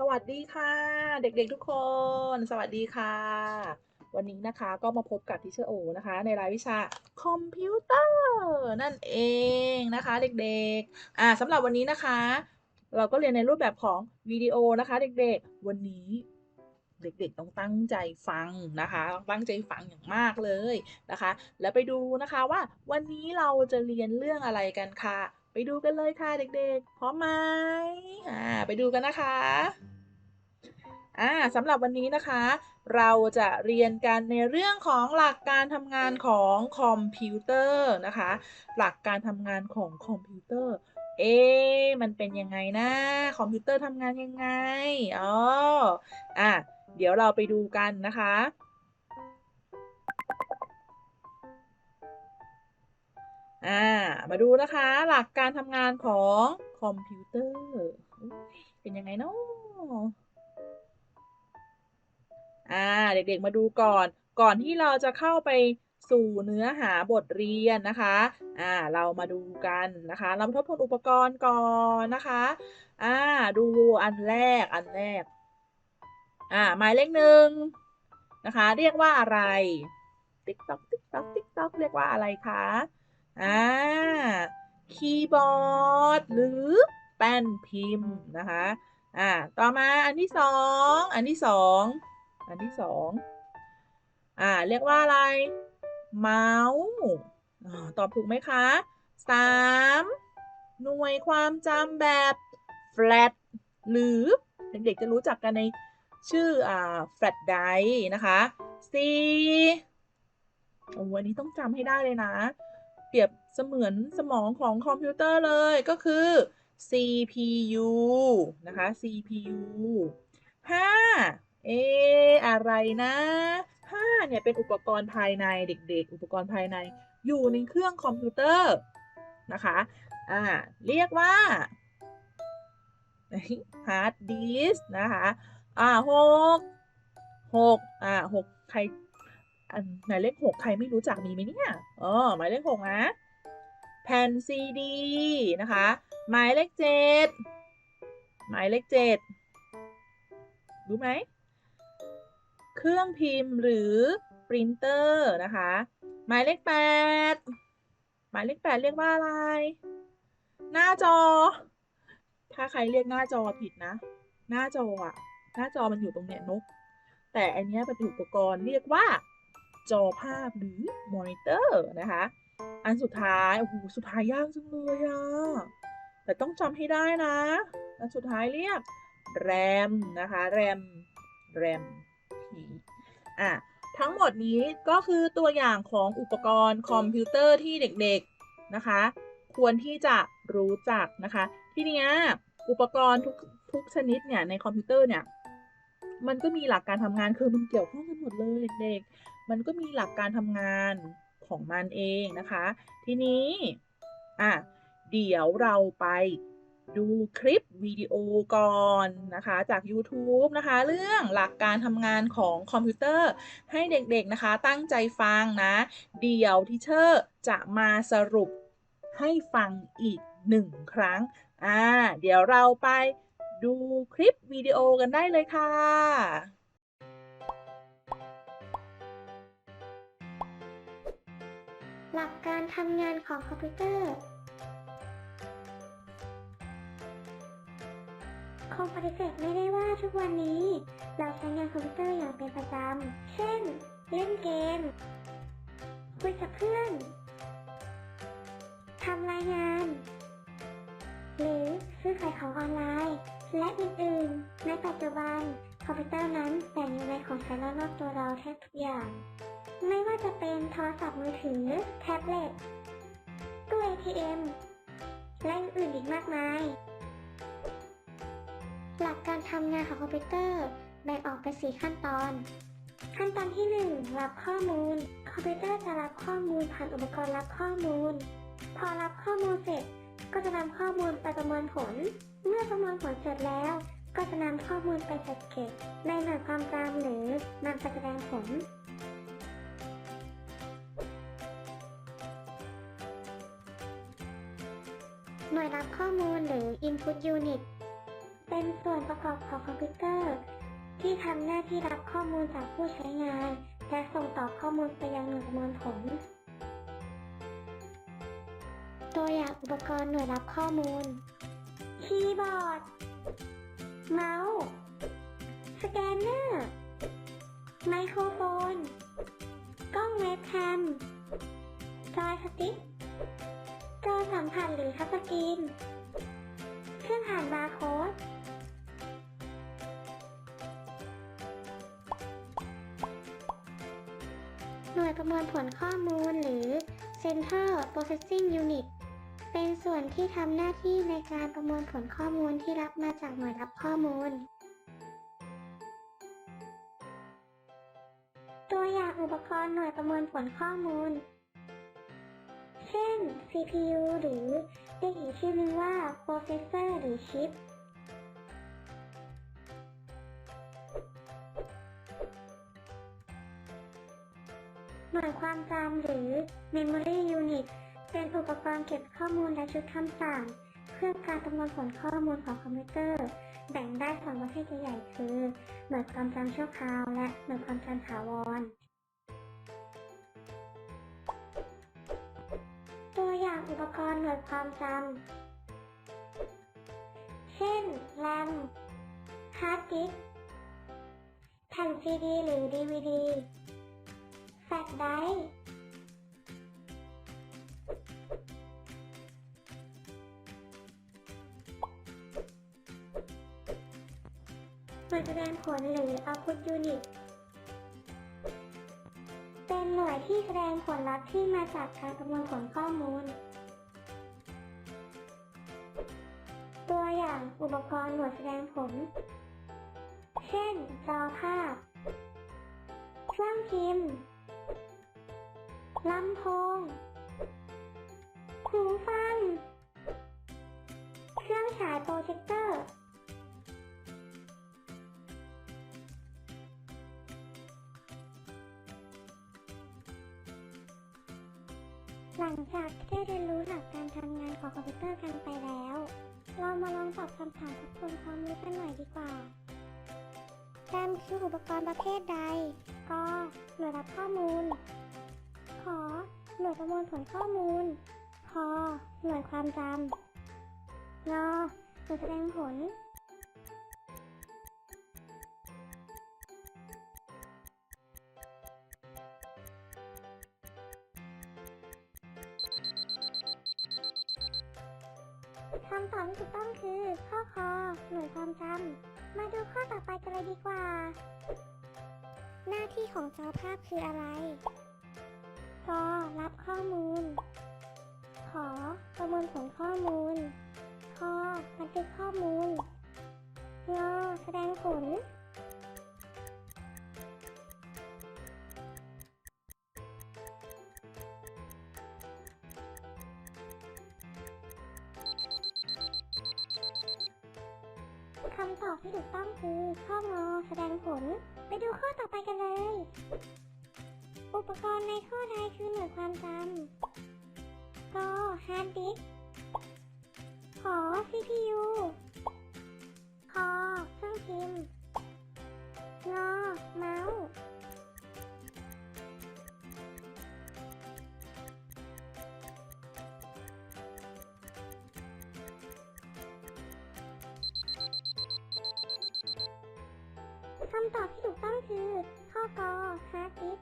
สวัสดีค่ะ เด็กๆทุกคน สวัสดีค่ะ วันนี้นะคะก็มาพบกับทิเชอร์โอนะคะ ในรายวิชาคอมพิวเตอร์นั่นเองนะคะ เด็กๆอ่าสำหรับวันนี้นะคะ เราก็เรียนในรูปแบบของวิดีโอนะคะ เด็กๆ วันนี้เด็กๆ ต้องตั้งใจฟังนะคะต้องตั้งใจฟังอย่างมากเลยนะคะ แล้วไปดูนะคะว่าวันนี้เราจะเรียนเรื่องอะไรกันค่ะ ดูกันเลยค่ะเด็กๆ พร้อมไหมอ่าไปดูกันนะคะอ่าสำหรับวันนี้นะคะ เราจะเรียนกันในเรื่องของหลักการทำงานของคอมพิวเตอร์นะคะ หลักการทำงานของคอมพิวเตอร์ เอ๊มันเป็นยังไงนะคอมพิวเตอร์ทำงานยังไงอ๋ออะเดี๋ยวเราไปดูกันนะคะ อ่า มาดูนะคะหลักการทำงานของคอมพิวเตอร์ เป็นยังไงเนาะอ่า เด็กๆมาดูก่อน ก่อนที่เราจะเข้าไปสู่เนื้อหาบทเรียนนะคะ อ่า เรามาดูกันนะคะ เรามาทบทวนอุปกรณ์ก่อนนะคะ อ่า ดูอันแรก อันแรก อ่า หมายเลขหนึ่งนะคะ เรียกว่าอะไร ติ๊กต๊อก ติ๊กต๊อก ติ๊กต๊อก เรียกว่าอะไรคะ อ่าคีย์บอร์ด หรือแป้นพิมพ์นะคะอ่าต่อมาอันที่สองอันที่สองอันที่สองอ่าเรียกว่าอะไร เมาส์ตอบถูกไหมคะสามหน่วยความจำแบบ flat หรือเด็กๆจะรู้จักกันในชื่ออ่า flat die นะคะสี่โอ้วันนี้ต้องจำให้ได้เลยนะ เปรียบเสมือนสมองของคอมพิวเตอร์เลยก็คือ CPU นะคะ CPU ห้าเอะอะไรนะห้าเนี่ยเป็นอุปกรณ์ภายในเด็กๆ อุปกรณ์ภายในอยู่ในเครื่องคอมพิวเตอร์นะคะอ่าเรียกว่าฮาร์ดดิสนะคะอ่าหกหกอ่าหกใคร อันหมายเลขหกใครไม่รู้จักมีไหมเนี่ยอ๋อหมายเลขหกนะแผ่นซีดีนะคะ หมายเลขเจ็ดหมายเลขเจ็ดรู้ไหม เครื่องพิมพ์หรือปรินเตอร์นะคะ หมายเลขแปดหมายเลขแปดเรียกว่าอะไร หน้าจอ ถ้าใครเรียกหน้าจอผิดนะ หน้าจออะหน้าจอมันอยู่ตรงเนี้ยนก แต่อันเนี้ยเป็นอุปกรณ์เรียกว่า จอภาพหรือมอนิเตอร์นะคะ อันสุดท้าย โอ้โห สุดท้ายยากจังเลยอะแต่ต้องจำให้ได้นะ อันสุดท้ายเรียก RAM นะคะ RAM RAM อะทั้งหมดนี้ก็คือตัวอย่างของอุปกรณ์คอมพิวเตอร์ที่เด็กๆนะคะ ควรที่จะรู้จักนะคะ ทีนี้อุปกรณ์ทุกทุกชนิดเนี่ยในคอมพิวเตอร์เนี่ยมันก็มีหลักการทำงานคือมันเกี่ยวข้องกันหมดเลยเด็ก มันก็มีหลักการทำงานของมันเองนะคะ ทีนี้อะเดี๋ยวเราไปดูคลิปวิดีโอก่อนนะคะ จาก YouTube นะคะ เรื่องหลักการทำงานของคอมพิวเตอร์ ให้เด็กๆนะคะ ตั้งใจฟังนะ เดี๋ยวทิเชอร์จะมาสรุปให้ฟังอีกหนึ่งครั้ง อ่า เดี๋ยวเราไปดูคลิปวิดีโอกันได้เลยค่ะ ลักการทำงานของคอมพิวเตอร์ คงปฏิเสธไม่ได้ว่าทุกวันนี้ เราใช้งานคอมพิวเตอร์อย่างเป็นประจำ เช่น เล่นเกม คุยกับเพื่อน ทำรายงาน หรือซื้อขายของออนไลน์ และอื่นๆ ในปัจจุบันคอมพิวเตอร์นั้นแต่งอยู่ในของใช้รอบๆตัวเราแทบทุกอย่าง ไม่ว่าจะเป็นโทรศัพท์มือถือ แท็บเล็ตตู้ ATM และอื่นๆอีกมากมาย หลักการทำงานของคอมพิวเตอร์แบ่งออกเป็น4ขั้นตอน ขั้นตอนที่ 1 รับข้อมูล คอมพิวเตอร์จะรับข้อมูลผ่านอุปกรณ์รับข้อมูล พอรับข้อมูลเสร็จ ก็จะนำข้อมูลไปประมวลผล เมื่อประมวลผลเสร็จแล้ว ก็จะนำข้อมูลไปจัดเก็บในหน่วยความจำหรือ นำไปแสดงผล หน่วยรับข้อมูลหรือ Input Unit เป็นส่วนประกอบของคอมพิวเตอร์ ที่ทำหน้าที่รับข้อมูลจากผู้ใช้งาน และส่งต่อข้อมูลไปยังหน่วยประมวลผล ตัวอย่างอุปกรณ์หน่วยรับข้อมูล คีย์บอร์ด เมาส์ สแกนเนอร์ ไมโครโฟน กล้องเว็บแคมจอยสติ๊ก จอสัมผัสหรือทัชสกรีนเครื่องอ่านบาร์โค้ดหน่วยประมวลผลข้อมูลหรือ Central Processing Unit เป็นส่วนที่ทำหน้าที่ในการประมวลผลข้อมูลที่รับมาจากหน่วยรับข้อมูล ตัวอย่างอุปกรณ์หน่วยประมวลผลข้อมูล น CPU หรือเรียกอีกชื่อนึงว่า processor หรือชิป หน่วยความจำหรือ memory unit เป็นอุปกรณ์เก็บข้อมูลและชุดคำสั่ง เพื่อการประมวลผลข้อมูลของคอมพิวเตอร์ แบ่งได้สองประเภทใหญ่คือ หน่วยความจำชั่วคราว และหน่วยความจำถาวร อุปกรณ์หน่วยความจำ เช่น RAM ฮาร์ดดิสก์ แผ่นซีดีหรือ DVD แฟลชไดรฟ์หน่วยแสดงผลหรือ Output Unit เป็นหน่วยที่แสดงผลลัพธ์ที่มาจากการประมวลผลข้อมูล อย่างอุปกรณ์หน่วยแสดงผลเช่น จอภาพ เครื่องพิมพ์ลำโพงหูฟัง เครื่องฉายโปรเจคเตอร์ หลังจากที่ได้เรียนรู้หลักการทำงานของคอมพิวเตอร์กันไปแล้ว เรามาลองตอบคำถามทบทวนความรู้กันหน่อยดีกว่าแรมคืออุปกรณ์ประเภทใดกหน่วยรับข้อมูลขอหน่วยประมวลผลข้อมูลพอหน่วยความจำงอหน่วยแสดงผลำตอบที่ถูกต้องคือ ข้อคอหน่วยความจำมาดูข้อต่อไปกันเลยดีกว่า หน้าที่ของจอภาพคืออะไรคอรับข้อมูล ขอประมวลผลข้อมูล คอบันทึกข้อมูลงอแสดงผล อกที่ถูกต้องคือข้องอแสดงผล ไปดูข้อต่อไปกันเลย อุปกรณ์ในข้อใดคือหน่วยความจำกฮาร์ดดิสก์ขอ CPU คอเครื่องพิมพ์งอเมาส์ำตอบที่ถูกต้องคือ ข้อกอฮาร์ดดิส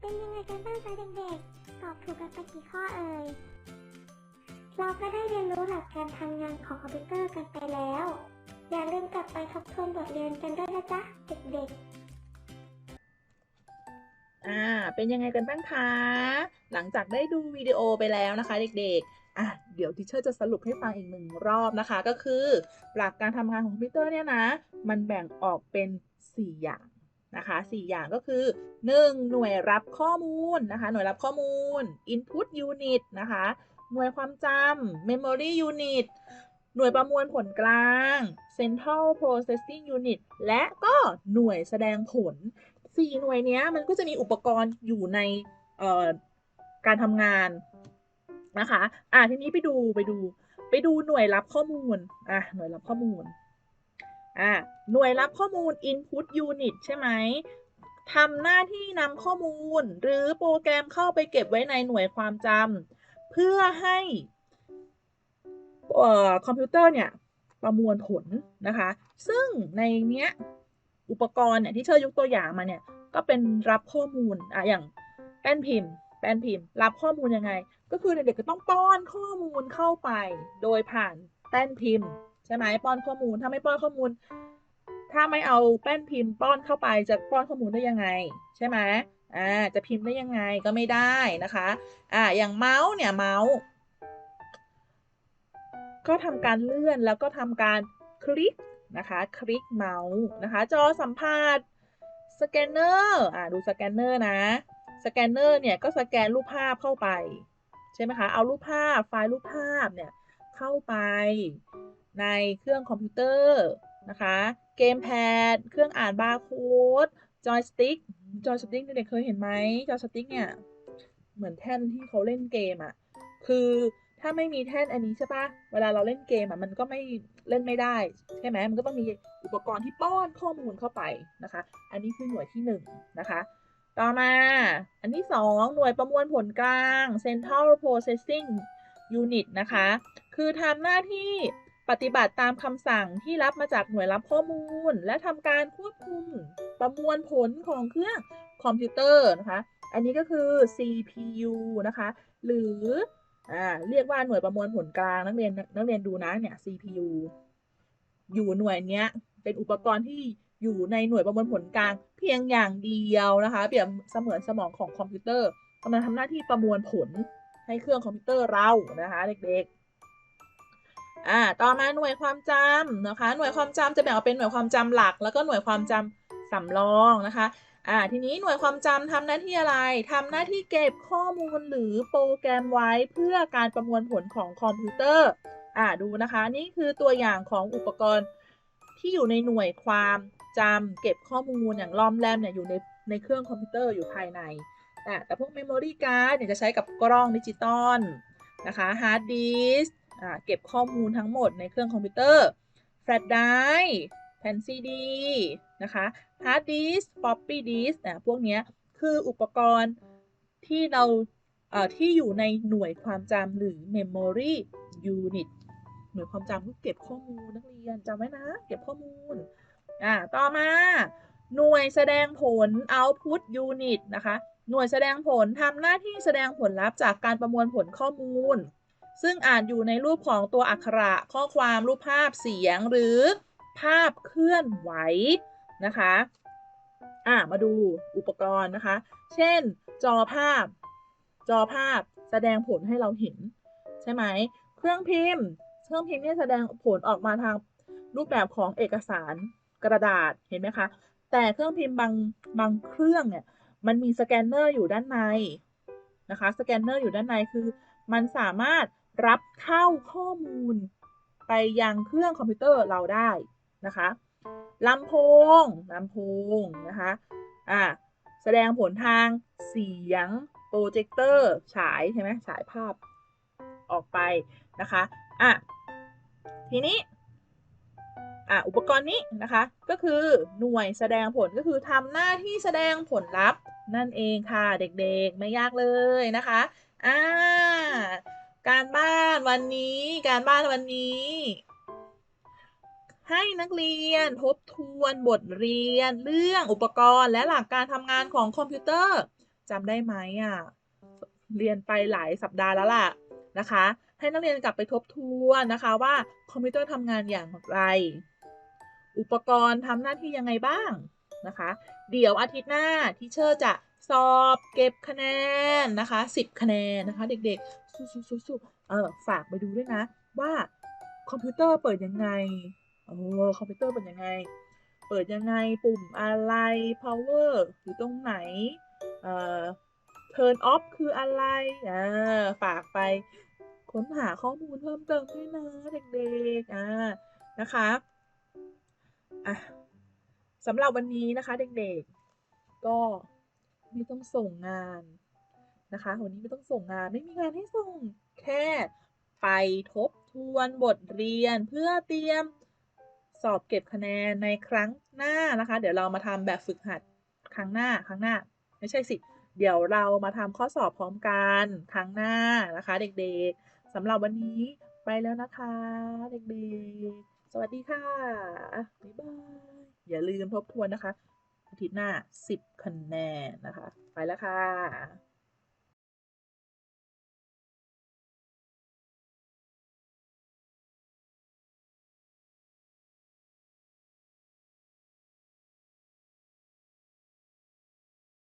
เป็นยังไงกันบ้างคะเด็กๆ ตอบถูกกันไปกี่ข้อเอ่ย เราก็ได้เรียนรู้หลักการทำงานของคอมพิวเตอร์กันไปแล้ว อย่าลืมกลับไปทบทวนบทเรียนกันด้วยนะจ๊ะเด็กๆอ่า เป็นยังไงกันบ้างคะ หลังจากได้ดูวิดีโอไปแล้วนะคะ เด็กๆ อะเดี๋ยวทิเชอร์จะสรุปให้ฟังอีกหนึ่งรอบนะคะ ก็คือหลักการทำงานของคอมพิวเตอร์เนี่ยนะ มันแบ่งออกเป็น 4 อย่างนะคะ4อย่างก็คือ 1. หน่วยรับข้อมูลนะคะ หน่วยรับข้อมูล input unit นะคะ หน่วยความจำ memory unit หน่วยประมวลผลกลาง central processing unit และก็หน่วยแสดงผล 4 หน่วยเนี้ยมันก็จะมีอุปกรณ์อยู่ในการทำงาน นะคะ อะทีนี้ไปดูไปดู ไปดูหน่วยรับข้อมูล อะหน่วยรับข้อมูล อะหน่วยรับข้อมูล input unit ใช่ไหมทำหน้าที่นำข้อมูล หรือโปรแกรมเข้าไปเก็บไว้ในหน่วยความจำเพื่อให้อคอมพิวเตอร์เนี่ยประมวลผลนะคะ ซึ่งในเนี้ยอุปกรณ์เนี่ยที่เชอยกตัวอย่างมาเนี่ยก็เป็นรับข้อมูลอะอย่างแป้นพิมพ์ แป้นพิมพ์ รับข้อมูลยังไง ก็คือเด็กๆก็ต้องป้อนข้อมูลเข้าไป โดยผ่านแป้นพิมพ์ใช่ไหมป้อนข้อมูลถ้าไม่ป้อนข้อมูล ถ้าไม่เอาแป้นพิมพ์ ป้อนเข้าไปจะป้อนข้อมูลได้ยังไง ใช่ไหมอ่าจะพิมพ์ได้ยังไงก็ไม่ได้นะคะอ่าอย่างเมาส์เนี่ยเมาส์ก็ทำการเลื่อนแล้วก็ทำการคลิกนะคะ คลิกเมาส์นะคะจอสัมผัสสแกนเนอร์อ่าดูสแกนเนอร์นะสแกนเนอร์เนี่ยก็สแกนรูปภาพเข้าไป ใช่ไหมคะ เอารูปภาพไฟล์รูปภาพเนี่ยเข้าไปในเครื่องคอมพิวเตอร์นะคะเกมแพดเครื่องอ่านบาร์โค้ดจอยสติ๊กจอยสติ๊กเด็กๆเคยเห็นไหมจอยสติ๊กเนี่ยเหมือนแท่นที่เขาเล่นเกมอะ่ะคือถ้าไม่มีแท่นอันนี้ใช่ปะเวลาเราเล่นเกมอะ่ะมันก็ไม่เล่นไม่ได้ใช่ไหมมันก็ต้องมีอุปกรณ์ที่ป้อนข้อมูลเข้าไปนะคะ อันนี้คือหน่วยที่หนึ่งนะคะ ต่อมา อันที่สองหน่วยประมวลผลกลาง Central Processing Unit นะคะ คือทำหน้าที่ปฏิบัติตามคำสั่งที่รับมาจากหน่วยรับข้อมูล และทำการควบคุมประมวลผลของเครื่องคอมพิวเตอร์นะคะ อันนี้ก็คือ CPU นะคะ หรืออเรียกว่าหน่วยประมวลผลกลางนักเรียนนักเรียนดูนะเนี่ย CPU อยู่หน่วยเนี้ยเป็นอุปกรณ์ที่ อยู่ในหน่วยประมวลผลกลางเพียงอย่างเดียวนะคะ เปรียบเสมือนสมองของคอมพิวเตอร์กำลังทำหน้าที่ประมวลผลให้เครื่องคอมพิวเตอร์เรานะคะเด็กๆอ่าต่อมาหน่วยความจำนะคะ หน่วยความจำจะแบ่งออกเป็นหน่วยความจำหลัก แล้วก็หน่วยความจำสำรองนะคะอ่าทีนี้หน่วยความจำทำหน้าที่อะไรทำหน้าที่เก็บข้อมูลหรือโปรแกรมไว้เพื่อการประมวลผลของคอมพิวเตอร์อ่าดูนะคะ นี่คือตัวอย่างของอุปกรณ์ที่อยู่ในหน่วยความ จำเก็บข้อมูลอย่างลอมแรมเนี่ยอยู่ในในเครื่องคอมพิวเตอร์อยู่ภายในอ่แต่พวกเมมโมรี่การ์ดเนี่ยจะใช้กับกล้องดิจิตอลนะคะฮาร์ดดิสก์เก็บข้อมูลทั้งหมดในเครื่องคอมพิวเตอร์แฟลชไดร์แผ่นซีดีนะคะฮาร์ดดิสก์ฟอปปี้ดิสก์นะพวกนี้คืออุปกรณ์ที่เราเที่อยู่ในหน่วยความจำหรือ memory unit หน่วยความจำก็เก็บข้อมูลนักเรียนจำไว้นะ เก็บข้อมูล อ่าต่อมาหน่วยแสดงผล output unit นะคะ หน่วยแสดงผลทำหน้าที่แสดงผลลัพธ์จากการประมวลผลข้อมูล ซึ่งอาจอยู่ในรูปของตัวอักขระ ข้อความรูปภาพเสียงหรือภาพเคลื่อนไหวนะคะอะมาดูอุปกรณ์นะคะ เช่น จอภาพ จอภาพแสดงผลให้เราเห็น ใช่ไหม เครื่องพิมพ์ เครื่องพิมพ์เนี่ยแสดงผลออกมาทางรูปแบบของเอกสาร กระดาษเห็นไหมคะ แต่เครื่องพิมพ์บางบางเครื่องเนี่ยมันมีสแกนเนอร์อยู่ด้านในนะคะสแกนเนอร์อยู่ด้านในคือ มันสามารถรับเข้าข้อมูลไปยังเครื่องคอมพิวเตอร์เราได้นะคะลำโพงลำโพงนะคะอ่าแสดงผลทางเสียงโปรเจคเตอร์ฉายใช่ไหมฉายภาพออกไปนะคะอะทีนี้ อะอุปกรณ์นี้นะคะ ก็คือหน่วยแสดงผลก็คือทำหน้าที่แสดงผลลัพธ์นั่นเองค่ะเด็กๆไม่ยากเลยนะคะอ่าการบ้านวันนี้ การบ้านวันนี้ ให้นักเรียนทบทวนบทเรียนเรื่องอุปกรณ์และหลักการทำงานของคอมพิวเตอร์จำได้ไหมอะเรียนไปหลายสัปดาห์แล้วล่ะนะคะ ให้นักเรียนกลับไปทบทวนนะคะว่าคอมพิวเตอร์ทำงานอย่างไร อุปกรณ์ทำหน้าที่ยังไงบ้างนะคะ เดี๋ยวอาทิตย์หน้าทีเชอร์จะสอบเก็บคะแนนนะคะ 10 คะแนนนะคะ เด็กๆสู้ๆๆๆเออฝากไปดูด้วยนะ ว่าคอมพิวเตอร์เปิดยังไงเออคอมพิวเตอร์เป็นยังไง เปิดยังไงปุ่มอะไร power อยู่ตรงไหนเอ่อ turn off คืออะไรอ่าฝากไปค้นหาข้อมูลเพิ่มเติมด้วยนะเด็กๆอ่านะคะ อะสำหรับวันนี้นะคะเด็กๆ ก็ไม่ต้องส่งงานนะคะ วันนี้ไม่ต้องส่งงานไม่มีงานให้ส่งแค่ไปทบทวนบทเรียนเพื่อเตรียมสอบเก็บคะแนนในครั้งหน้านะคะ เดี๋ยวเรามาทำแบบฝึกหัดครั้งหน้าครั้งหน้า ไม่ใช่สิ เดี๋ยวเรามาทำข้อสอบพร้อมกันครั้งหน้านะคะ เด็กๆสำหรับวันนี้ไปแล้วนะคะ เด็กๆ สวัสดีค่ะบ๊ายบาย อย่าลืมทบทวนนะคะ อาทิตย์หน้า 10 คะแนนนะคะ ไปแล้วค่ะ